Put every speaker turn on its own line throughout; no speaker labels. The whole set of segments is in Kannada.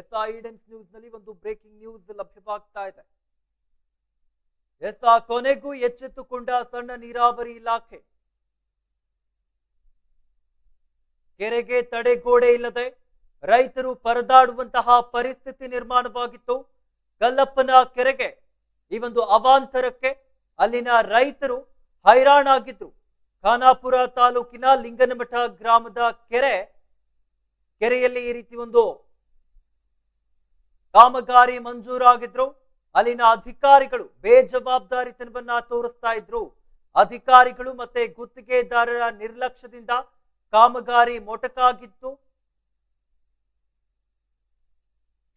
ಎಸ್ ಐಡೆನ್ಸ್ ನ್ಯೂಸ್ನಲ್ಲಿ ಒಂದು ಬ್ರೇಕಿಂಗ್ ನ್ಯೂಸ್ ಲಭ್ಯವಾಗ್ತಾ ಇದೆ. ಎಸ್ ಕೊನೆಗೂ ಎಚ್ಚೆತ್ತುಕೊಂಡ ಸಣ್ಣ ನೀರಾವರಿ ಇಲಾಖೆ. ಕೆರೆಗೆ ತಡೆಗೋಡೆ ಇಲ್ಲದೆ ರೈತರು ಪರದಾಡುವಂತಹ ಪರಿಸ್ಥಿತಿ ನಿರ್ಮಾಣವಾಗಿತ್ತು. ಗಲ್ಲಪ್ಪನ ಕೆರೆಗೆ ಈ ಒಂದು ಅವಾಂತರಕ್ಕೆ ಅಲ್ಲಿನ ರೈತರು ಹೈರಾಣಾಗಿದ್ರು. ಖಾನಾಪುರ ತಾಲೂಕಿನ ಲಿಂಗನಮಠ ಗ್ರಾಮದ ಕೆರೆ, ಕೆರೆಯಲ್ಲಿ ಈ ರೀತಿ ಒಂದು ಕಾಮಗಾರಿ ಮಂಜೂರಾಗಿದ್ರು. ಅಲ್ಲಿನ ಅಧಿಕಾರಿಗಳು ಬೇಜವಾಬ್ದಾರಿತನವನ್ನ ತೋರಿಸ್ತಾ ಇದ್ರು. ಅಧಿಕಾರಿಗಳು ಮತ್ತೆ ಗುತ್ತಿಗೆದಾರರ ನಿರ್ಲಕ್ಷ್ಯದಿಂದ ಕಾಮಗಾರಿ ಮೊಟಕಾಗಿತ್ತು.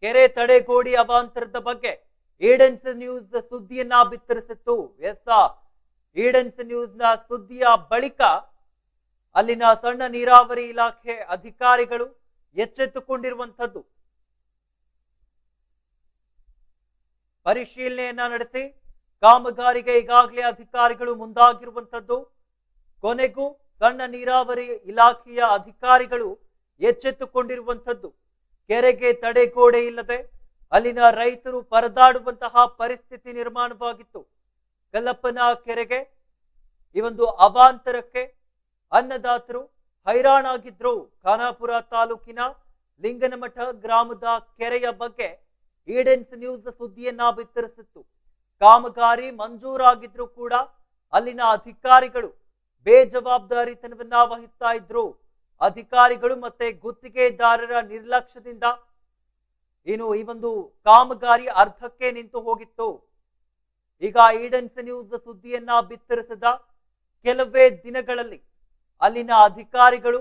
ಕೆರೆ ತಡೆಗೋಡಿ ಅವಾಂತರದ ಬಗ್ಗೆ ಈಡೆನ್ಸ್ ನ್ಯೂಸ್ ಸುದ್ದಿಯನ್ನ ಬಿತ್ತರಿಸಿತ್ತು. ಎಸ್ ಈಡೆನ್ಸ್ ನ್ಯೂಸ್ನ ಸುದ್ದಿಯ ಬಳಿಕ ಅಲ್ಲಿನ ಸಣ್ಣ ನೀರಾವರಿ ಇಲಾಖೆ ಅಧಿಕಾರಿಗಳು ಎಚ್ಚೆತ್ತುಕೊಂಡಿರುವಂಥದ್ದು. ಪರಿಶೀಲನೆಯನ್ನ ನಡೆಸಿ ಕಾಮಗಾರಿಗೆ ಈಗಾಗಲೇ ಅಧಿಕಾರಿಗಳು ಮುಂದಾಗಿರುವಂಥದ್ದು. ಕೊನೆಗೂ ಸಣ್ಣ ನೀರಾವರಿ ಇಲಾಖೆಯ ಅಧಿಕಾರಿಗಳು ಎಚ್ಚೆತ್ತುಕೊಂಡಿರುವಂಥದ್ದು. ಕೆರೆಗೆ ತಡೆಗೋಡೆ ಇಲ್ಲದೆ ಅಲ್ಲಿನ ರೈತರು ಪರದಾಡುವಂತಹ ಪರಿಸ್ಥಿತಿ ನಿರ್ಮಾಣವಾಗಿತ್ತು. ಕಲ್ಲಪ್ಪನ ಕೆರೆಗೆ ಈ ಒಂದು ಅವಾಂತರಕ್ಕೆ ಅನ್ನದಾತರು ಹೈರಾಣಾಗಿದ್ರು. ಖಾನಾಪುರ ತಾಲೂಕಿನ ಲಿಂಗನಮಠ ಗ್ರಾಮದ ಕೆರೆಯ ಬಗ್ಗೆ ಈಡೆನ್ಸ್ ನ್ಯೂಸ್ ಸುದ್ದಿಯನ್ನ ಬಿತ್ತರಿಸಿತ್ತು. ಕಾಮಗಾರಿ ಮಂಜೂರಾಗಿದ್ರು ಕೂಡ ಅಲ್ಲಿನ ಅಧಿಕಾರಿಗಳು ಬೇಜವಾಬ್ದಾರಿತನವನ್ನ ವಹಿಸ್ತಾ ಇದ್ರು. ಅಧಿಕಾರಿಗಳು ಮತ್ತೆ ಗುತ್ತಿಗೆದಾರರ ನಿರ್ಲಕ್ಷ್ಯದಿಂದ ಏನು ಈ ಒಂದು ಕಾಮಗಾರಿ ಅರ್ಧಕ್ಕೆ ನಿಂತು ಹೋಗಿತ್ತು. ಈಗ ಈಡೆನ್ಸ್ ನ್ಯೂಸ್ ಸುದ್ದಿಯನ್ನ ಬಿತ್ತರಿಸಿದ ಕೆಲವೇ ದಿನಗಳಲ್ಲಿ ಅಲ್ಲಿನ ಅಧಿಕಾರಿಗಳು,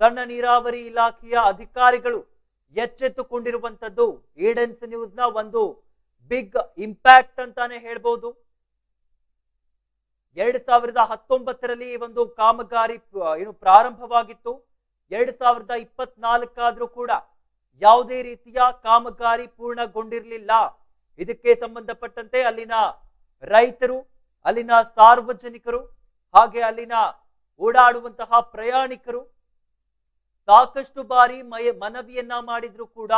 ಸಣ್ಣ ನೀರಾವರಿ ಇಲಾಖೆಯ ಅಧಿಕಾರಿಗಳು ಎಚ್ಚೆತ್ತುಕೊಂಡಿರುವಂತದ್ದು ಏಡೆನ್ಸ್ ನ್ಯೂಸ್ನ ಒಂದು ಬಿಗ್ ಇಂಪ್ಯಾಕ್ಟ್ ಅಂತಾನೆ ಹೇಳ್ಬೋದು. ಎರಡ್ ಸಾವಿರದ ಹತ್ತೊಂಬತ್ತರಲ್ಲಿ ಒಂದು ಕಾಮಗಾರಿ ಏನು ಪ್ರಾರಂಭವಾಗಿತ್ತು. ಎರಡ್ ಸಾವಿರದ ಇಪ್ಪತ್ನಾಲ್ಕಾದ್ರೂ ಕೂಡ ಯಾವುದೇ ರೀತಿಯ ಕಾಮಗಾರಿ ಪೂರ್ಣಗೊಂಡಿರಲಿಲ್ಲ. ಇದಕ್ಕೆ ಸಂಬಂಧಪಟ್ಟಂತೆ ಅಲ್ಲಿನ ರೈತರು, ಅಲ್ಲಿನ ಸಾರ್ವಜನಿಕರು, ಹಾಗೆ ಅಲ್ಲಿನ ಓಡಾಡುವಂತಹ ಪ್ರಯಾಣಿಕರು ಸಾಕಷ್ಟು ಬಾರಿ ಮಯ, ಮನವಿಯನ್ನ ಮಾಡಿದ್ರು ಕೂಡ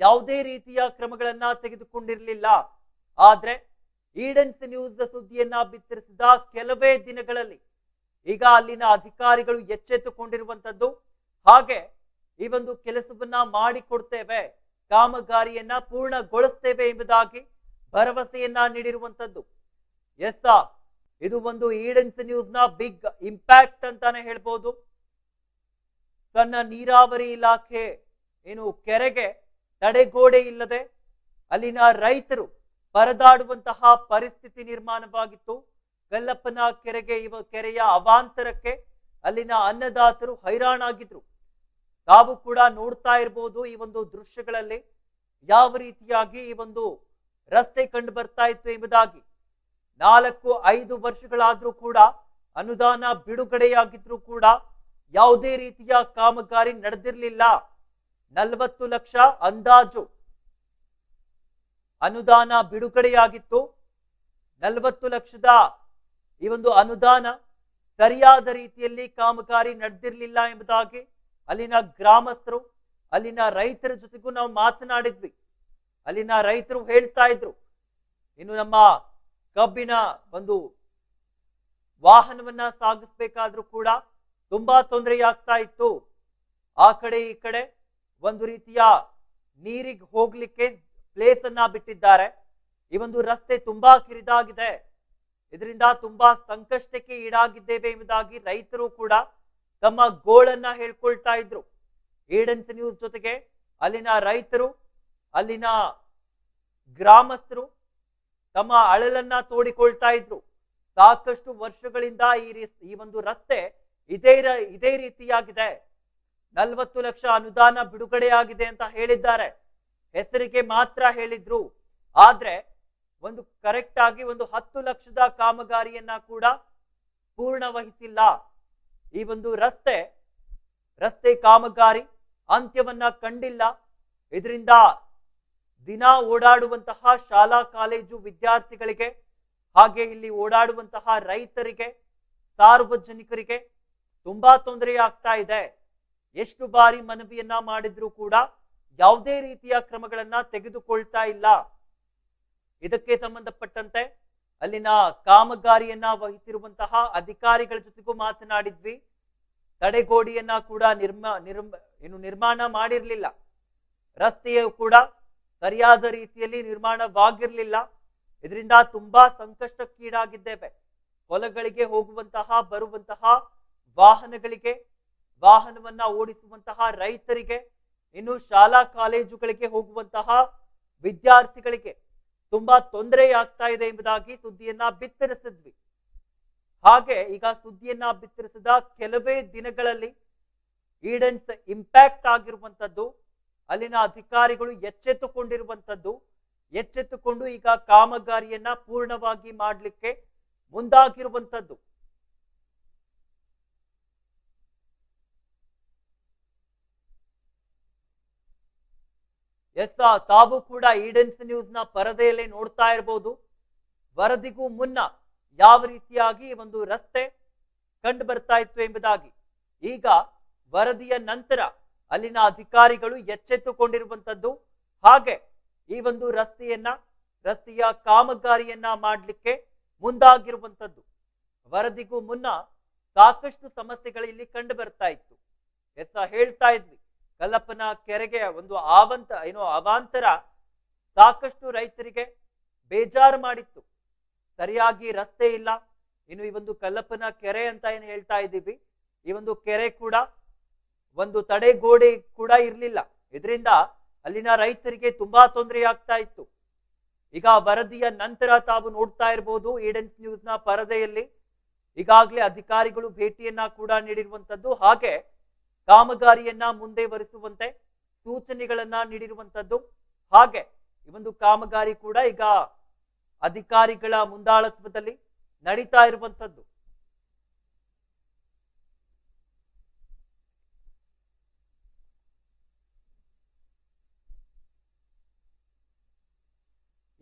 ಯಾವುದೇ ರೀತಿಯ ಕ್ರಮಗಳನ್ನ ತೆಗೆದುಕೊಂಡಿರಲಿಲ್ಲ. ಆದ್ರೆ ಈಡನ್ಸ್ ನ್ಯೂಸ್ ಸುದ್ದಿಯನ್ನ ಬಿತ್ತರಿಸಿದ ಕೆಲವೇ ದಿನಗಳಲ್ಲಿ ಈಗ ಅಲ್ಲಿನ ಅಧಿಕಾರಿಗಳು ಎಚ್ಚೆತ್ತುಕೊಂಡಿರುವಂತದ್ದು ಹಾಗೆ ಈ ಒಂದು ಕೆಲಸವನ್ನ ಮಾಡಿಕೊಡ್ತೇವೆ, ಕಾಮಗಾರಿಯನ್ನ ಪೂರ್ಣಗೊಳಿಸ್ತೇವೆ ಎಂಬುದಾಗಿ ಭರವಸೆಯನ್ನ ನೀಡಿರುವಂತದ್ದು. ಎಸ್ ಇದು ಒಂದು ಈಡನ್ಸ್ ನ್ಯೂಸ್ನ ಬಿಗ್ ಇಂಪ್ಯಾಕ್ಟ್ ಅಂತಾನೆ ಹೇಳ್ಬೋದು. ಸಣ್ಣ ನೀರಾವರಿ ಇಲಾಖೆ ಏನು ಕೆರೆಗೆ ತಡೆಗೋಡೆ ಇಲ್ಲದೆ ಅಲ್ಲಿನ ರೈತರು ಪರದಾಡುವಂತಹ ಪರಿಸ್ಥಿತಿ ನಿರ್ಮಾಣವಾಗಿತ್ತು. ಗಲ್ಲಪ್ಪನ ಕೆರೆಗೆ ಇವ ಕೆರೆಯ ಅವಾಂತರಕ್ಕೆ ಅಲ್ಲಿನ ಅನ್ನದಾತರು ಹೈರಾಣಾಗಿದ್ರು. ತಾವು ಕೂಡ ನೋಡ್ತಾ ಇರಬಹುದು ಈ ಒಂದು ದೃಶ್ಯಗಳಲ್ಲಿ ಯಾವ ರೀತಿಯಾಗಿ ಈ ಒಂದು ರಸ್ತೆ ಕಂಡು ಬರ್ತಾ ಇತ್ತು ಎಂಬುದಾಗಿ. ನಾಲ್ಕು ಐದು ವರ್ಷಗಳಾದ್ರೂ ಕೂಡ ಅನುದಾನ ಬಿಡುಗಡೆಯಾಗಿದ್ರು ಕೂಡ ಯಾವುದೇ ರೀತಿಯ ಕಾಮಗಾರಿ ನಡೆದಿರಲಿಲ್ಲ. ನಲವತ್ತು ಲಕ್ಷ ಅಂದಾಜು ಅನುದಾನ ಬಿಡುಗಡೆಯಾಗಿತ್ತು. ನಲವತ್ತು ಲಕ್ಷದ ಈ ಒಂದು ಅನುದಾನ ಸರಿಯಾದ ರೀತಿಯಲ್ಲಿ ಕಾಮಗಾರಿ ನಡೆದಿರಲಿಲ್ಲ ಎಂಬುದಾಗಿ ಅಲ್ಲಿನ ಗ್ರಾಮಸ್ಥರು, ಅಲ್ಲಿನ ರೈತರ ಜೊತೆಗೂ ನಾವು ಮಾತನಾಡಿದ್ವಿ. ಅಲ್ಲಿನ ರೈತರು ಹೇಳ್ತಾ ಇದ್ರು, ಇನ್ನು ನಮ್ಮ ಕಬ್ಬಿನ ಒಂದು ವಾಹನವನ್ನ ಸಾಗಿಸ್ಬೇಕಾದ್ರೂ ಕೂಡ ತುಂಬಾ ತೊಂದರೆಯಾಗ್ತಾ ಇತ್ತು. ಆ ಕಡೆ ಈ ಕಡೆ ಒಂದು ರೀತಿಯ ನೀರಿಗೆ ಹೋಗ್ಲಿಕ್ಕೆ ಪ್ಲೇಸ್ ಅನ್ನ ಬಿಟ್ಟಿದ್ದಾರೆ. ಈ ಒಂದು ರಸ್ತೆ ತುಂಬಾ ಕಿರಿದಾಗಿದೆ. ಇದರಿಂದ ತುಂಬಾ ಸಂಕಷ್ಟಕ್ಕೆ ಈಡಾಗಿದ್ದೇವೆ ಎಂಬುದಾಗಿ ರೈತರು ಕೂಡ ತಮ್ಮ ಗೋಳನ್ನ ಹೇಳ್ಕೊಳ್ತಾ ಇದ್ರು. ಏಡೆನ್ಸ್ ನ್ಯೂಸ್ ಜೊತೆಗೆ ಅಲ್ಲಿನ ರೈತರು, ಅಲ್ಲಿನ ಗ್ರಾಮಸ್ಥರು ತಮ್ಮ ಅಳಲನ್ನ ತೋಡಿಕೊಳ್ತಾ ಇದ್ರು. ಸಾಕಷ್ಟು ವರ್ಷಗಳಿಂದ ಈ ಈ ಒಂದು ರಸ್ತೆ ಇದೇ ಇದೇ ರೀತಿಯಾಗಿದೆ. ನಲವತ್ತು ಲಕ್ಷ ಅನುದಾನ ಬಿಡುಗಡೆಯಾಗಿದೆ ಅಂತ ಹೇಳಿದ್ದಾರೆ. ಹೆಸರಿಗೆ ಮಾತ್ರ ಹೇಳಿದ್ರು. ಆದ್ರೆ ಒಂದು ಕರೆಕ್ಟ್ ಆಗಿ ಒಂದು ಹತ್ತು ಲಕ್ಷದ ಕಾಮಗಾರಿಯನ್ನ ಕೂಡ ಪೂರ್ಣವಹಿಸಿಲ್ಲ. ಈ ಒಂದು ರಸ್ತೆ ರಸ್ತೆ ಕಾಮಗಾರಿ ಅಂತ್ಯವನ್ನ ಕಂಡಿಲ್ಲ. ಇದರಿಂದ ದಿನ ಓಡಾಡುವಂತಹ ಶಾಲಾ, ಕಾಲೇಜು ವಿದ್ಯಾರ್ಥಿಗಳಿಗೆ, ಹಾಗೆ ಇಲ್ಲಿ ಓಡಾಡುವಂತಹ ರೈತರಿಗೆ, ಸಾರ್ವಜನಿಕರಿಗೆ ತುಂಬಾ ತೊಂದರೆ ಆಗ್ತಾ ಇದೆ. ಎಷ್ಟು ಬಾರಿ ಮನವಿಯನ್ನ ಮಾಡಿದ್ರು ಕೂಡ ಯಾವುದೇ ರೀತಿಯ ಕ್ರಮಗಳನ್ನ ತೆಗೆದುಕೊಳ್ತಾ ಇಲ್ಲ. ಇದಕ್ಕೆ ಸಂಬಂಧಪಟ್ಟಂತೆ ಅಲ್ಲಿನ ಕಾಮಗಾರಿಯನ್ನ ವಹಿಸಿರುವಂತಹ ಅಧಿಕಾರಿಗಳ ಜೊತೆಗೂ ಮಾತನಾಡಿದ್ವಿ. ತಡೆಗೋಡಿಯನ್ನ ಕೂಡ ನಿರ್ಮ ನಿರ್ಮ, ಏನು ನಿರ್ಮಾಣ ಮಾಡಿರ್ಲಿಲ್ಲ. ರಸ್ತೆಯು ಕೂಡ ಸರಿಯಾದ ರೀತಿಯಲ್ಲಿ ನಿರ್ಮಾಣವಾಗಿರ್ಲಿಲ್ಲ. ಇದರಿಂದ ತುಂಬಾ ಸಂಕಷ್ಟಕ್ಕೀಡಾಗಿದ್ದೇವೆ. ಹೊಲಗಳಿಗೆ ಹೋಗುವಂತಹ, ಬರುವಂತಹ ವಾಹನಗಳಿಗೆ, ವಾಹನವನ್ನ ಓಡಿಸುವಂತಹ ರೈತರಿಗೆ, ಇನ್ನು ಶಾಲಾ ಕಾಲೇಜುಗಳಿಗೆ ಹೋಗುವಂತಹ ವಿದ್ಯಾರ್ಥಿಗಳಿಗೆ ತುಂಬಾ ತೊಂದರೆಯಾಗ್ತಾ ಇದೆ ಎಂಬುದಾಗಿ ಸುದ್ದಿಯನ್ನ ಬಿತ್ತರಿಸಿದ್ವಿ. ಹಾಗೆ ಈಗ ಸುದ್ದಿಯನ್ನ ಬಿತ್ತರಿಸಿದ ಕೆಲವೇ ದಿನಗಳಲ್ಲಿ ಈಡನ್ಸ್ ಇಂಪ್ಯಾಕ್ಟ್ ಆಗಿರುವಂತದ್ದು ಅಲ್ಲಿನ ಅಧಿಕಾರಿಗಳು ಎಚ್ಚೆತ್ತುಕೊಂಡಿರುವಂತದ್ದು ಎಚ್ಚೆತ್ತುಕೊಂಡು ಈಗ ಕಾಮಗಾರಿಯನ್ನ ಪೂರ್ಣವಾಗಿ ಮಾಡಲಿಕ್ಕೆ ಮುಂದಾಗಿರುವಂತದ್ದು ಎಸ್ ತಾವು ಕೂಡ ಈಡನ್ಸ್ ನ್ಯೂಸ್ನ ಪರದೆಯಲ್ಲಿ ನೋಡ್ತಾ ಇರಬಹುದು ವರದಿಗೂ ಮುನ್ನ ಯಾವ ರೀತಿಯಾಗಿ ಒಂದು ರಸ್ತೆ ಕಂಡು ಬರ್ತಾ ಇತ್ತು ಎಂಬುದಾಗಿ. ಈಗ ವರದಿಯ ನಂತರ ಅಲ್ಲಿನ ಅಧಿಕಾರಿಗಳು ಎಚ್ಚೆತ್ತುಕೊಂಡಿರುವಂತದ್ದು ಹಾಗೆ ಈ ಒಂದು ರಸ್ತೆಯನ್ನ, ರಸ್ತೆಯ ಕಾಮಗಾರಿಯನ್ನ ಮಾಡಲಿಕ್ಕೆ ಮುಂದಾಗಿರುವಂತದ್ದು ವರದಿಗೂ ಮುನ್ನ ಸಾಕಷ್ಟು ಸಮಸ್ಯೆಗಳು ಇಲ್ಲಿ ಕಂಡು ಬರ್ತಾ ಇತ್ತು. ಎಸ್ ಹೇಳ್ತಾ ಇದ್ವಿ ಕಲ್ಲಪ್ಪನ ಕೆರೆಗೆ ಒಂದು ಆವಂತ, ಏನೋ ಅವಾಂತರ ಸಾಕಷ್ಟು ರೈತರಿಗೆ ಬೇಜಾರು ಮಾಡಿತ್ತು. ಸರಿಯಾಗಿ ರಸ್ತೆ ಇಲ್ಲ. ಇನ್ನು ಈ ಒಂದು ಕಲ್ಲಪ್ಪನ ಕೆರೆ ಅಂತ ಏನು ಹೇಳ್ತಾ ಇದ್ದೀವಿ. ಈ ಒಂದು ಕೆರೆ ಕೂಡ ಒಂದು ತಡೆಗೋಡೆ ಕೂಡ ಇರಲಿಲ್ಲ. ಇದರಿಂದ ಅಲ್ಲಿನ ರೈತರಿಗೆ ತುಂಬಾ ತೊಂದರೆ ಆಗ್ತಾ ಇತ್ತು. ಈಗ ವರದಿಯ ನಂತರ ತಾವು ನೋಡ್ತಾ ಇರಬಹುದು ಈಡನ್ಸ್ ನ್ಯೂಸ್ನ ಪರದೆಯಲ್ಲಿ. ಈಗಾಗಲೇ ಅಧಿಕಾರಿಗಳು ಭೇಟಿಯನ್ನ ಕೂಡ ನೀಡಿರುವಂತದ್ದು ಹಾಗೆ ಕಾಮಗಾರಿಯನ್ನ ಮುಂದೆ ವರಿಸುವಂತೆ ಸೂಚನೆಗಳನ್ನ ನೀಡಿರುವಂತದ್ದು. ಹಾಗೆ ಈ ಒಂದು ಕಾಮಗಾರಿ ಕೂಡ ಈಗ ಅಧಿಕಾರಿಗಳ ಮುಂದಾಳತ್ವದಲ್ಲಿ ನಡೀತಾ ಇರುವಂತದ್ದು.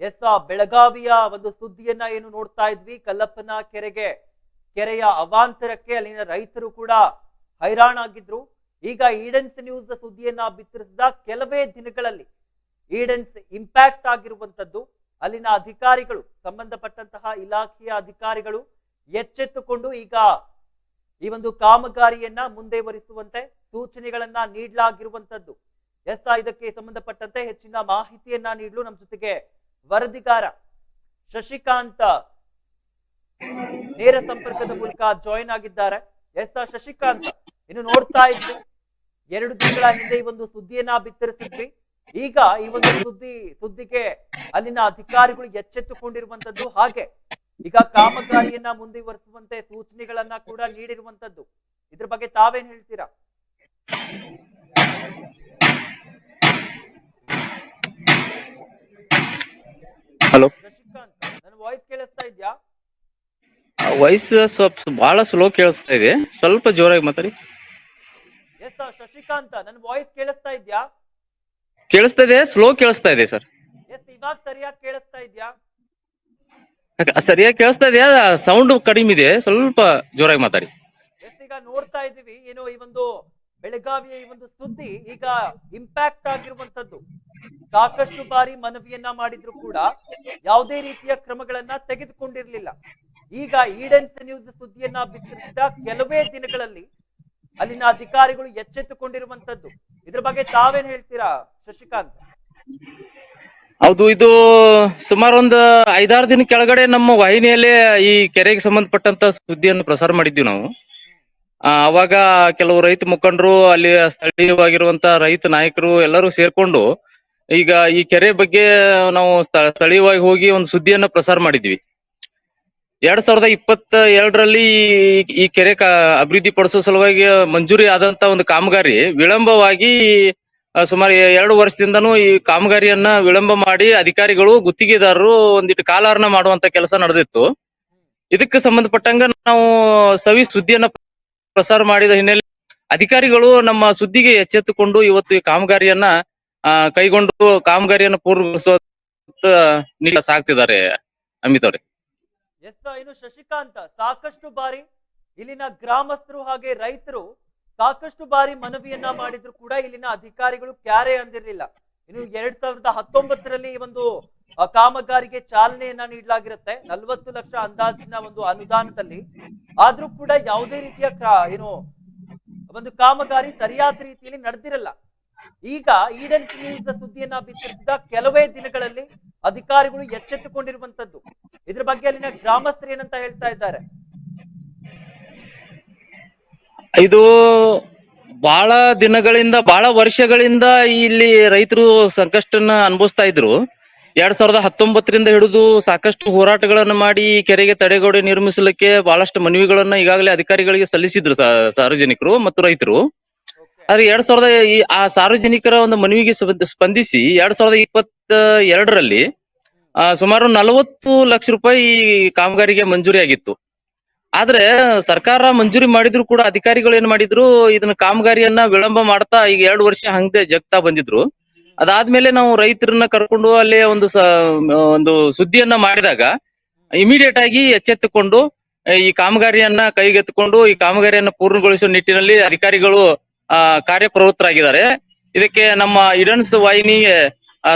ಎಸ್, ಆ ಬೆಳಗಾವಿಯ ಒಂದು ಸುದ್ದಿಯನ್ನ ಏನು ನೋಡ್ತಾ ಇದ್ವಿ. ಕಲ್ಲಪ್ಪನ ಕೆರೆಗೆ, ಕೆರೆಯ ಅವಾಂತರಕ್ಕೆ ಅಲ್ಲಿನ ರೈತರು ಕೂಡ ಹೈರಾಣಾಗಿದ್ರು. ಈಗ ಈಡೆನ್ಸ್ ನ್ಯೂಸ್ ಸುದ್ದಿಯನ್ನ ಬಿತ್ತರಿಸಿದ ಕೆಲವೇ ದಿನಗಳಲ್ಲಿ ಈಡೆನ್ಸ್ ಇಂಪ್ಯಾಕ್ಟ್ ಆಗಿರುವಂತದ್ದು ಅಲ್ಲಿನ ಅಧಿಕಾರಿಗಳು, ಸಂಬಂಧಪಟ್ಟಂತಹ ಇಲಾಖೆಯ ಅಧಿಕಾರಿಗಳು ಎಚ್ಚೆತ್ತುಕೊಂಡು ಈಗ ಈ ಒಂದು ಕಾಮಗಾರಿಯನ್ನ ಮುಂದೆ ವರಿಸುವಂತೆ ಸೂಚನೆಗಳನ್ನ ನೀಡಲಾಗಿರುವಂತದ್ದು. ಎಸ್ ಇದಕ್ಕೆ ಸಂಬಂಧಪಟ್ಟಂತೆ ಹೆಚ್ಚಿನ ಮಾಹಿತಿಯನ್ನ ನೀಡಲು ನಮ್ಮ ಜೊತೆಗೆ ವರದಿಗಾರ ಶಶಿಕಾಂತ್. ನೇರ ಸಂಪರ್ಕದ ಮೂಲಕ ಜಾಯಿನ್ ಆಗಿದ್ದಾರೆ. ಎಸ್ ಶಶಿಕಾಂತ್, ಇನ್ನು ನೋಡ್ತಾ ಇದ್ವಿ. ಎರಡು ತಿಂಗಳ ಹಿಂದೆ ಈ ಒಂದು ಸುದ್ದಿಯನ್ನ ಬಿತ್ತರಿಸಿದ್ವಿ. ಈಗ ಈ ಒಂದು ಸುದ್ದಿ ಸುದ್ದಿಗೆ ಅಲ್ಲಿನ ಅಧಿಕಾರಿಗಳು ಎಚ್ಚೆತ್ತುಕೊಂಡಿರುವಂತದ್ದು ಹಾಗೆ. ಈಗ ಕಾಮಗಾರಿಯನ್ನ ಮುಂದುವರಿಸುವಂತೆ ಸೂಚನೆಗಳನ್ನ ಕೂಡ ನೀಡಿರುವಂತದ್ದು. ಇದ್ರ ಬಗ್ಗೆ ತಾವೇನ್ ಹೇಳ್ತೀರಾ?
ಹಲೋ.
ಶಶಿಕಾಂತ್ ನನ್ನ ವಾಯ್ಸ್ ಕೇಳಿಸ್ತಾ ಇದ್ಯಾ?
ವಾಯ್ಸ್ ಸ್ವಲ್ಪ ಬಹಳ ಸ್ಲೋ ಕೇಳಿಸ್ತಾ ಇದೆ. ಸ್ವಲ್ಪ ಜೋರಾಗಿ ಮಾತಾಡಿ.
ಎಸ್ ಶಶಿಕಾಂತ್ ನನ್ನ ವಾಯ್ಸ್ ಕೇಳಿಸ್ತಾ ಇದ್ಯಾ?
ಕೇಳಿಸ್ತಾ ಇದೆ ಸ್ಲೋ ಕೇಳಿಸ್ತಾ ಇದೆ ಸರ್.
ಎಸ್ ಇವಾಗ ಸರಿಯಾಗಿ ಕೇಳಿಸ್ತಾ ಇದ್ಯಾ?
ಸರಿಯಾಗಿ ಕೇಳಿಸ್ತಾ ಇದೆಯಾ? ಸೌಂಡ್ ಕಡಿಮೆ ಇದೆ ಸ್ವಲ್ಪ ಜೋರಾಗಿ ಮಾತಾಡಿ.
ಎಸ್ ಈಗ ನೋಡ್ತಾ ಇದೀವಿ ಏನೋ ಈ ಒಂದು ಬೆಳಗಾವಿಯ ಈ ಒಂದು ಸುದ್ದಿ ಈಗ ಇಂಪ್ಯಾಕ್ಟ್ ಆಗಿರುವಂತದ್ದು ಸಾಕಷ್ಟು ಬಾರಿ ಮನವಿಯನ್ನ ಮಾಡಿದ್ರು ಕೂಡ ಯಾವುದೇ ರೀತಿಯ ಕ್ರಮಗಳನ್ನ ತೆಗೆದುಕೊಂಡಿರ್ಲಿಲ್ಲ. ಈಗ ಈಡೆನ್ಸ್ ನ್ಯೂಸ್ ಸುದ್ದಿಯನ್ನ ಬಿತ್ತರಿಸಿದ ಕೆಲವೇ ದಿನಗಳಲ್ಲಿ ಅಲ್ಲಿನ ಅಧಿಕಾರಿಗಳು ಎಚ್ಚೆತ್ತುಕೊಂಡಿರುವಂತದ್ದು ಇದ್ರ ಬಗ್ಗೆ ತಾವೇನ್ ಹೇಳ್ತೀರಾ, ಶಶಿಕಾಂತ್?
ಹೌದು, ಇದು ಸುಮಾರು ಒಂದು ಐದಾರು ದಿನ ಕೆಳಗಡೆ ನಮ್ಮ ವಾಹಿನಿಯಲ್ಲೇ ಈ ಕೆರೆಗೆ ಸಂಬಂಧಪಟ್ಟಂತ ಸುದ್ದಿಯನ್ನು ಪ್ರಸಾರ ಮಾಡಿದ್ವಿ ನಾವು. ಅವಾಗ ಕೆಲವು ರೈತ ಮುಖಂಡರು, ಅಲ್ಲಿ ಸ್ಥಳೀಯವಾಗಿರುವಂತ ರೈತ ನಾಯಕರು ಎಲ್ಲರೂ ಸೇರ್ಕೊಂಡು ಈಗ ಈ ಕೆರೆ ಬಗ್ಗೆ ನಾವು ಸ್ಥ- ಸ್ಥಳೀಯವಾಗಿ ಹೋಗಿ ಒಂದು ಸುದ್ದಿಯನ್ನ ಪ್ರಸಾರ ಮಾಡಿದ್ವಿ. ಎರಡ್ ಸಾವಿರದ ಇಪ್ಪತ್ತ ಎರಡರಲ್ಲಿ ಈ ಕೆರೆ ಕ ಅಭಿವೃದ್ಧಿ ಪಡಿಸುವ ಸಲುವಾಗಿ ಮಂಜೂರಿ ಆದಂತ ಒಂದು ಕಾಮಗಾರಿ ವಿಳಂಬವಾಗಿ ಸುಮಾರು ಎರಡು ವರ್ಷದಿಂದನೂ ಈ ಕಾಮಗಾರಿಯನ್ನ ವಿಳಂಬ ಮಾಡಿ ಅಧಿಕಾರಿಗಳು, ಗುತ್ತಿಗೆದಾರರು ಒಂದಿಟ್ಟು ಕಾಲಹರಣ ಮಾಡುವಂತ ಕೆಲಸ ನಡೆದಿತ್ತು. ಇದಕ್ಕೆ ಸಂಬಂಧಪಟ್ಟಂಗ ನಾವು ಸವಿ ಸುದ್ದಿಯನ್ನ ಪ್ರಸಾರ ಮಾಡಿದ ಹಿನ್ನೆಲೆ ಅಧಿಕಾರಿಗಳು ನಮ್ಮ ಸುದ್ದಿಗೆ ಎಚ್ಚೆತ್ತುಕೊಂಡು ಇವತ್ತು ಈ ಕಾಮಗಾರಿಯನ್ನ ಕೈಗೊಂಡು ಕಾಮಗಾರಿಯನ್ನು ಪೂರ್ಣಗೊಳಿಸುವ ಸಾಕ್ತಿದ್ದಾರೆ ಅಮಿತ್ ಅವ್ರೆ.
ಎಸ್ ಇನ್ನು ಶಶಿಕಾಂತ ಸಾಕಷ್ಟು ಬಾರಿ ಇಲ್ಲಿನ ಗ್ರಾಮಸ್ಥರು ಹಾಗೆ ರೈತರು ಸಾಕಷ್ಟು ಬಾರಿ ಮನವಿಯನ್ನ ಮಾಡಿದ್ರು ಕೂಡ ಇಲ್ಲಿನ ಅಧಿಕಾರಿಗಳು ಕ್ಯಾರೆ ಅಂದಿರಲಿಲ್ಲ. ಇನ್ನು ಎರಡ್ ಸಾವಿರದ ಹತ್ತೊಂಬತ್ತರಲ್ಲಿ ಒಂದು ಕಾಮಗಾರಿಗೆ ಚಾಲನೆಯನ್ನ ನೀಡಲಾಗಿರುತ್ತೆ. ನಲವತ್ತು ಲಕ್ಷ ಅಂದಾಜಿನ ಒಂದು ಅನುದಾನದಲ್ಲಿ. ಆದ್ರೂ ಕೂಡ ಯಾವುದೇ ರೀತಿಯ ಏನು, ಒಂದು ಕಾಮಗಾರಿ ಸರಿಯಾದ ರೀತಿಯಲ್ಲಿ ನಡೆದಿರಲ್ಲ. ಈಗ ಈಡನ್ ಸುದ್ದಿಯನ್ನ ಬಿತ್ತರಿಸಿದ ಕೆಲವೇ ದಿನಗಳಲ್ಲಿ ಅಧಿಕಾರಿಗಳು ಎಚ್ಚೆತ್ತುಕೊಂಡಿರುವಂತದ್ದು ಇದ್ರ ಬಗ್ಗೆ ಅಲ್ಲಿನ ಗ್ರಾಮಸ್ಥರು ಏನಂತ ಹೇಳ್ತಾ ಇದ್ದಾರೆ?
ಇದು ಬಹಳ ದಿನಗಳಿಂದ ಬಹಳ ವರ್ಷಗಳಿಂದ ಇಲ್ಲಿ ರೈತರು ಸಂಕಷ್ಟನ ಅನುಭವಿಸ್ತಾ ಇದ್ರು. ಎರಡ್ ಸಾವಿರದ ಹತ್ತೊಂಬತ್ತರಿಂದ ಹಿಡಿದು ಸಾಕಷ್ಟು ಹೋರಾಟಗಳನ್ನು ಮಾಡಿ ಕೆರೆಗೆ ತಡೆಗೋಡೆ ನಿರ್ಮಿಸಲಿಕ್ಕೆ ಬಹಳಷ್ಟು ಮನವಿಗಳನ್ನ ಈಗಾಗಲೇ ಅಧಿಕಾರಿಗಳಿಗೆ ಸಲ್ಲಿಸಿದ್ರು ಸಾರ್ವಜನಿಕರು ಮತ್ತು ರೈತರು. ಆದ್ರೆ ಎರಡ್ ಸಾವಿರದ ಈ ಆ ಸಾರ್ವಜನಿಕರ ಒಂದು ಮನವಿಗೆ ಸ್ಪಂದ- ಸ್ಪಂದಿಸಿ ಎರಡ್ ಸಾವಿರದ ಇಪ್ಪತ್ತ ಎರಡರಲ್ಲಿ ಆ, ಸುಮಾರು ನಲವತ್ತು ಲಕ್ಷ ರೂಪಾಯಿ ಈ ಕಾಮಗಾರಿಗೆ ಮಂಜೂರಿ ಆಗಿತ್ತು. ಆದ್ರೆ ಸರ್ಕಾರ ಮಂಜೂರಿ ಮಾಡಿದ್ರು ಕೂಡ ಅಧಿಕಾರಿಗಳು ಏನ್ ಮಾಡಿದ್ರು ಇದನ್ನ ಕಾಮಗಾರಿಯನ್ನ ವಿಳಂಬ ಮಾಡ್ತಾ ಈಗ ಎರಡು ವರ್ಷ ಹಂಗೆ ಜಗ್ತಾ ಬಂದಿದ್ರು. ಅದಾದ್ಮೇಲೆ ನಾವು ರೈತರನ್ನ ಕರ್ಕೊಂಡು ಅಲ್ಲಿ ಒಂದು ಸ ಒಂದು ಸುದ್ದಿಯನ್ನ ಮಾಡಿದಾಗ ಇಮಿಡಿಯೇಟ್ ಆಗಿ ಎಚ್ಚೆತ್ತುಕೊಂಡು ಈ ಕಾಮಗಾರಿಯನ್ನ ಕೈಗೆತ್ತಿಕೊಂಡು ಈ ಕಾಮಗಾರಿಯನ್ನ ಪೂರ್ಣಗೊಳಿಸುವ ನಿಟ್ಟಿನಲ್ಲಿ ಅಧಿಕಾರಿಗಳು ಆ, ಕಾರ್ಯಪ್ರವೃತ್ತರಾಗಿದ್ದಾರೆ. ಇದಕ್ಕೆ ನಮ್ಮ ಇಡನ್ಸ್ ವಾಹಿನಿ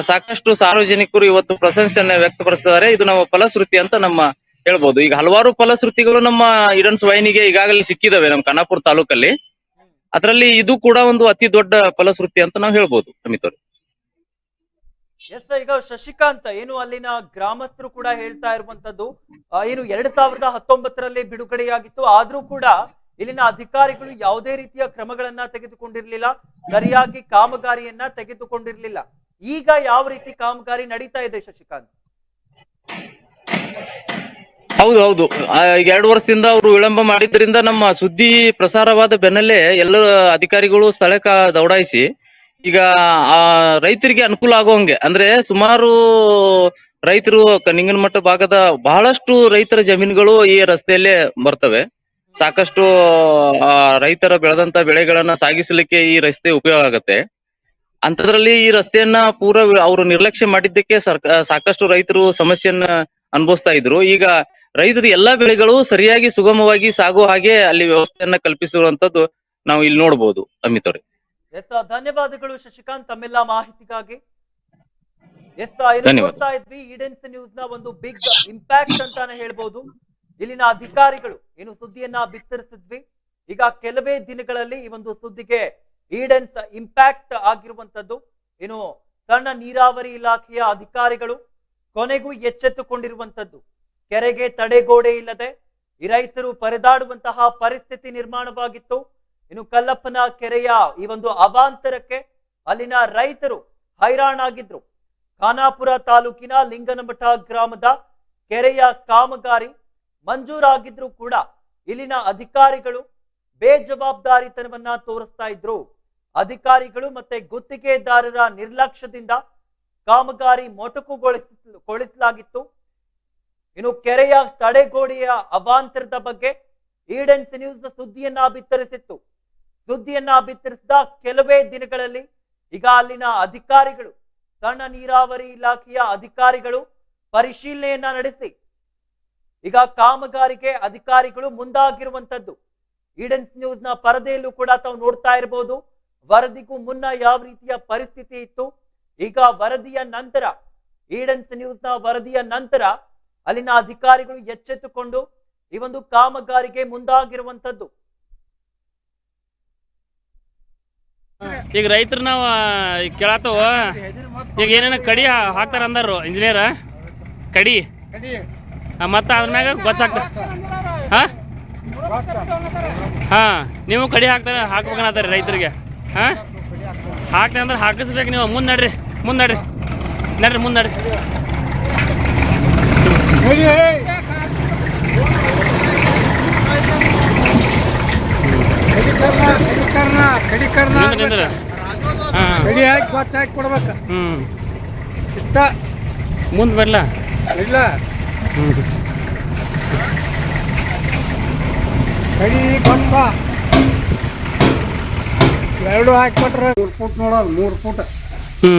ಸಾಕಷ್ಟು ಸಾರ್ವಜನಿಕರು ಇವತ್ತು ಪ್ರಶಂಸೆಯನ್ನ ವ್ಯಕ್ತಪಡಿಸಿದ್ದಾರೆ ಇದು ನಮ್ಮ ಫಲಶ್ರುತಿ ಅಂತ ನಮ್ಮ ಹೇಳ್ಬೋದು. ಈಗ ಹಲವಾರು ಫಲಶ್ರುತಿಗಳು ನಮ್ಮ ಇಡನ್ಸ್ ವಾಹಿನಿಗೆ ಈಗಾಗಲೇ ಸಿಕ್ಕಿದಾವೆ ನಮ್ಮ ಖಾನಾಪುರ ತಾಲೂಕಲ್ಲಿ. ಅದರಲ್ಲಿ ಇದು ಕೂಡ ಒಂದು ಅತಿ ದೊಡ್ಡ ಫಲಶ್ರುತಿ ಅಂತ ನಾವು ಹೇಳ್ಬೋದು ಸಮಿತರು.
ಎಸ್ ಈಗ ಶಶಿಕಾಂತ್, ಏನು ಅಲ್ಲಿನ ಗ್ರಾಮಸ್ಥರು ಕೂಡ ಹೇಳ್ತಾ ಇರುವಂತದ್ದು ಏನು ಎರಡ್ ಸಾವಿರದ ಹತ್ತೊಂಬತ್ತರಲ್ಲಿ ಬಿಡುಗಡೆಯಾಗಿತ್ತು. ಆದ್ರೂ ಕೂಡ ಇಲ್ಲಿನ ಅಧಿಕಾರಿಗಳು ಯಾವುದೇ ರೀತಿಯ ಕ್ರಮಗಳನ್ನ ತೆಗೆದುಕೊಂಡಿರ್ಲಿಲ್ಲ, ಸರಿಯಾಗಿ ಕಾಮಗಾರಿಯನ್ನ ತೆಗೆದುಕೊಂಡಿರ್ಲಿಲ್ಲ. ಈಗ ಯಾವ ರೀತಿ ಕಾಮಗಾರಿ ನಡೀತಾ ಇದೆ ಶಶಿಕಾಂತ್?
ಹೌದು ಹೌದು. ಎರಡು ವರ್ಷದಿಂದ ಅವರು ವಿಳಂಬ ಮಾಡಿದ್ರಿಂದ ನಮ್ಮ ಸುದ್ದಿ ಪ್ರಸಾರವಾದ ಬೆನ್ನಲ್ಲೇ ಎಲ್ಲ ಅಧಿಕಾರಿಗಳು ಸ್ಥಳಕ್ಕೆ ದೌಡಾಯಿಸಿ, ಈಗ, ಆ, ರೈತರಿಗೆ ಅನುಕೂಲ ಆಗೋಂಗೆ ಅಂದ್ರೆ ಸುಮಾರು ರೈತರು ನಿಂಗನಮಟ್ಟ ಭಾಗದ ಬಹಳಷ್ಟು ರೈತರ ಜಮೀನುಗಳು ಈ ರಸ್ತೆಯಲ್ಲೇ ಬರ್ತವೆ. ಸಾಕಷ್ಟು ರೈತರ ಬೆಳೆದಂತ ಬೆಳೆಗಳನ್ನ ಸಾಗಿಸಲಿಕ್ಕೆ ಈ ರಸ್ತೆ ಉಪಯೋಗ ಆಗತ್ತೆ. ಅಂತದ್ರಲ್ಲಿ ಈ ರಸ್ತೆಯನ್ನ ಪೂರ ಅವರು ನಿರ್ಲಕ್ಷ್ಯ ಮಾಡಿದ್ದಕ್ಕೆ ಸಾಕಷ್ಟು ರೈತರು ಸಮಸ್ಯೆಯನ್ನ ಅನುಭವಿಸ್ತಾ ಇದ್ರು. ಈಗ ರೈತರ ಎಲ್ಲಾ ಬೆಳೆಗಳು ಸರಿಯಾಗಿ ಸುಗಮವಾಗಿ ಸಾಗುವ ಹಾಗೆ ಅಲ್ಲಿ ವ್ಯವಸ್ಥೆಯನ್ನ ಕಲ್ಪಿಸಿರುವಂತದ್ದು ನಾವು ಇಲ್ಲಿ ನೋಡಬಹುದು ಅಮಿತ್ ಅವ್ರೆ.
ಎಸ್ ಧನ್ಯವಾದಗಳು ಶಶಿಕಾಂತ್. ತಮ್ಮೆಲ್ಲ ಮಾಹಿತಿಗಾಗಿ. ಎಸ್. ನೋಡ್ತಾ ಇದ್ವಿ ಈಡೆನ್ಸ್ ನ್ಯೂಸ್ನ ಒಂದು ಬಿಗ್ ಇಂಪ್ಯಾಕ್ಟ್ ಅಂತಾನೆ ಹೇಳ್ಬೋದು. ಇಲ್ಲಿನ ಅಧಿಕಾರಿಗಳು ಏನು ಸುದ್ದಿಯನ್ನ ಬಿತ್ತರಿಸಿದ್ವಿ? ಈಗ ಕೆಲವೇ ದಿನಗಳಲ್ಲಿ ಈ ಒಂದು ಸುದ್ದಿಗೆ ಈಡೆನ್ಸ್ ಇಂಪ್ಯಾಕ್ಟ್ ಆಗಿರುವಂತದ್ದು ಏನು ಸಣ್ಣ ನೀರಾವರಿ ಇಲಾಖೆಯ ಅಧಿಕಾರಿಗಳು ಕೊನೆಗೂ ಎಚ್ಚೆತ್ತುಕೊಂಡಿರುವಂತದ್ದು ಕೆರೆಗೆ ತಡೆಗೋಡೆ ಇಲ್ಲದೆ ರೈತರು ಪರದಾಡುವಂತಹ ಪರಿಸ್ಥಿತಿ ನಿರ್ಮಾಣವಾಗಿತ್ತು. ಇನ್ನು ಕಲ್ಲಪ್ಪನ ಕೆರೆಯ ಈ ಒಂದು ಅವಾಂತರಕ್ಕೆ ಅಲ್ಲಿನ ರೈತರು ಹೈರಾಣಾಗಿದ್ರು. ಖಾನಾಪುರ ತಾಲೂಕಿನ ಲಿಂಗನಮಠ ಗ್ರಾಮದ ಕೆರೆಯ ಕಾಮಗಾರಿ ಮಂಜೂರಾಗಿದ್ರು ಕೂಡ ಇಲ್ಲಿನ ಅಧಿಕಾರಿಗಳು ಬೇಜವಾಬ್ದಾರಿತನವನ್ನ ತೋರಿಸ್ತಾ ಇದ್ರು. ಅಧಿಕಾರಿಗಳು ಮತ್ತೆ ಗುತ್ತಿಗೆದಾರರ ನಿರ್ಲಕ್ಷ್ಯದಿಂದ ಕಾಮಗಾರಿ ಮೊಟಕುಗೊಳಿಸಲಾಗಿತ್ತು ಇನ್ನು ಕೆರೆಯ ತಡೆಗೋಡೆಯ ಅವಾಂತರದ ಬಗ್ಗೆ ಈಡೆನ್ಸ್ ನ್ಯೂಸ್ ಸುದ್ದಿಯನ್ನ ಬಿತ್ತರಿಸಿತ್ತು. ಸುದ್ದಿಯನ್ನ ಬಿತ್ತರಿಸಿದ ಕೆಲವೇ ದಿನಗಳಲ್ಲಿ ಈಗ ಅಲ್ಲಿನ ಅಧಿಕಾರಿಗಳು, ಸಣ್ಣ ನೀರಾವರಿ ಇಲಾಖೆಯ ಅಧಿಕಾರಿಗಳು ಪರಿಶೀಲನೆಯನ್ನ ನಡೆಸಿ ಈಗ ಕಾಮಗಾರಿಗೆ ಅಧಿಕಾರಿಗಳು ಮುಂದಾಗಿರುವಂತದ್ದು ಈಡನ್ಸ್ ನ್ಯೂಸ್ನ ಪರದೆಯಲ್ಲೂ ಕೂಡ ತಾವು ನೋಡ್ತಾ ಇರಬಹುದು ವರದಿಗೂ ಮುನ್ನ ಯಾವ ರೀತಿಯ ಪರಿಸ್ಥಿತಿ ಇತ್ತು. ಈಗ ವರದಿಯ ನಂತರ ಈಡನ್ಸ್ ನ್ಯೂಸ್ನ ವರದಿಯ ನಂತರ ಅಲ್ಲಿನ ಅಧಿಕಾರಿಗಳು ಎಚ್ಚೆತ್ತುಕೊಂಡು ಈ ಒಂದು ಕಾಮಗಾರಿಗೆ ಮುಂದಾಗಿರುವಂತದ್ದು
ಈಗ ರೈತರು ನಾವು ಈಗ ಕೇಳತ್ತವ ಈಗ ಏನೇನ ಕಡಿ ಹಾಕ್ತಾರ ಅಂದಾರು ಇಂಜಿನಿಯರ್ ಕಡಿ. ಮತ್ತೆ ಅದ್ರ ಮ್ಯಾಗ ಗೊತ್ತಾಗ್ತ ಹಾ? ಹಾ ನೀವು ಕಡಿ ಹಾಕ್ತಾರ ಹಾಕ್ಬೇಕನ್ನತ್ತಾರೆ ರೈತರಿಗೆ. ಹಾಂ? ಹಾಕ್ತಾರೆ ಅಂದ್ರೆ ಹಾಕಿಸ್ಬೇಕು ನೀವು. ಮುಂದೆ ನಡ್ರಿ ಮುಂದೆ ನಡ್ರಿ. ನಡ್ರಿ ಮುಂದೆ ನಡ್ರಿ.
ಹಾಕಿ ಕೊಡ್ಬೇಕ.
ಹ್ಞೂ
ಇಷ್ಟ
ಮುಂದೆ ಬರ್ಲಾ?
ಇಲ್ಲ ಕಡಿ ಬಚ್ಚ ಎರಡು ಹಾಕಿ ಕೊಟ್ರೆ ಮೂರು ಫುಟ್ ನೋಡೋದು ಮೂರು ಫುಟ್.
ಹ್ಞೂ